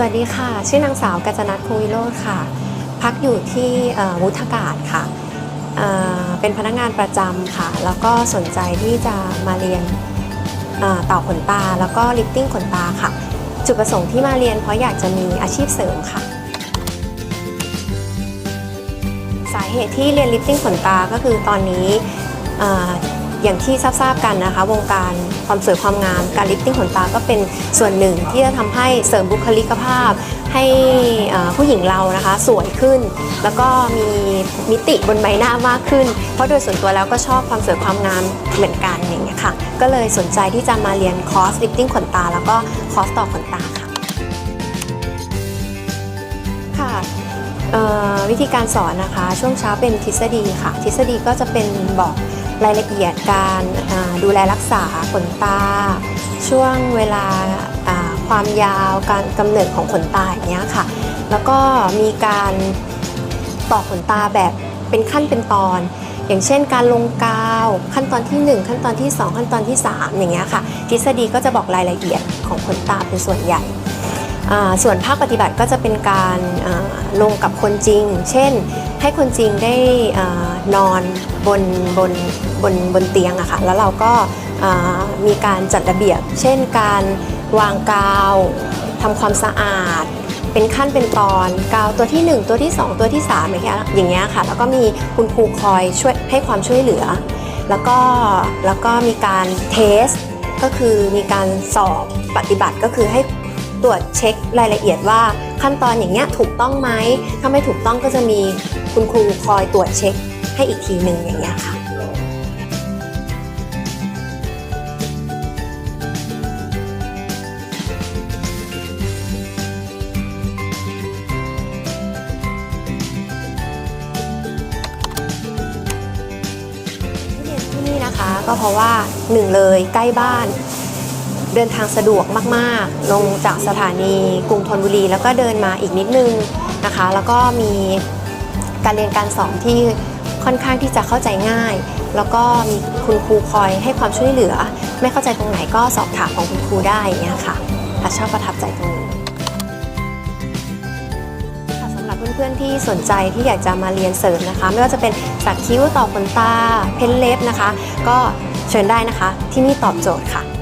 สวัสดีค่ะ ชื่อนางสาวกัจนัทคงวิโรธค่ะ พักอยู่ที่วุฒากาศค่ะเเป็นพนักงานประจำค่ะ แล้วก็สนใจที่จะมาเรียนเต่อขนตา แล้วก็ลิฟติ้งขนตาค่ะ จุดประสงค์ที่มาเรียนเพราะอยากจะมีอาชีพเสริมค่ะ สาเหตุที่เรียนลิฟติ้งขนตาก็คือตอนนี้ อย่างที่ทราบๆกันนะคะ วงการความสวยความงาม การลิฟติ้งขนตาก็เป็นส่วนหนึ่งที่จะทำให้เสริมบุคลิกภาพ ให้ผู้หญิงเรานะคะสวยขึ้น แล้วก็มีมิติบนใบหน้ามากขึ้น เพราะโดยส่วนตัวแล้วก็ชอบความสวยความงามเหมือนกันอย่างเงี้ยค่ะ ก็เลยสนใจที่จะมาเรียนคอร์สลิฟติ้งขนตา แล้วก็คอร์สต่อขนตาค่ะค่ะวิธีการสอนนะคะ ช่วงเช้าเป็นทฤษฎีค่ะ ทฤษฎีก็จะเป็นบอก รายละเอียดการดูแลรักษาขนตา ช่วงเวลาความยาวการกำเนิดของขนตาอย่างเงี้ยค่ะ แล้วก็มีการต่อขนตาแบบเป็นขั้นเป็นตอน อย่างเช่น การลงกาวขั้นตอนที่ 1 ขั้นตอนที่ 2 ขั้นตอนที่ 3 อย่างเงี้ยค่ะ ทฤษฎีก็จะบอกรายละเอียดของขนตาเป็นส่วนใหญ่ ส่วนภาคปฏิบัติก็จะเป็นการลงกับคนจริง เช่น ให้คนจริงได้นอนบนบนบนบนเตียงอะค่ะแล้วเราก็มีการจัดระเบียบ เช่นการวางกาวทำความสะอาด เป็นขั้นเป็นตอนกาวตัวที่ 1 ตัวที่ 2 ตัวที่3างเงี้ยอย่างเงี้ยค่ะ แล้วก็มีคุณครูคอยช่วยให้ความช่วยเหลือ แล้วก็แล้วก็มีการเทสก็คือมีการสอบปฏิบัติก็คือให้ตรวจเช็ครายละเอียดว่า ขั้นตอนอย่างเงี้ยถูกต้องไหมถ้าไม่ถูกต้องก็จะมีคุณครูคอยตรวจเช็คให้อีกทีหนึ่งอย่างเงี้ยค่ะที่เรียนที่นี่นะคะก็เพราะว่าหนึ่งเลยใกล้บ้าน เดินทางสะดวกมาก ๆ ลงจากสถานีกรุงธนบุรี แล้วก็เดินมาอีกนิดนึงนะคะ แล้วก็มีการเรียนการสอนที่ค่อนข้างที่จะเข้าใจง่าย แล้วก็มีคุณครูคอยให้ความช่วยเหลือ ไม่เข้าใจตรงไหนก็สอบถามของคุณครูได้อย่างเงี้ยค่ะอาชอบประทับใจตรงนี้สำหรับเพื่อนๆที่สนใจที่อยากจะมาเรียนเสริมนะคะ ไม่ว่าจะเป็นสักคิ้วต่อขนตา เพ้นเล็บนะคะ ก็เชิญได้นะคะ ที่นี่ตอบโจทย์ค่ะ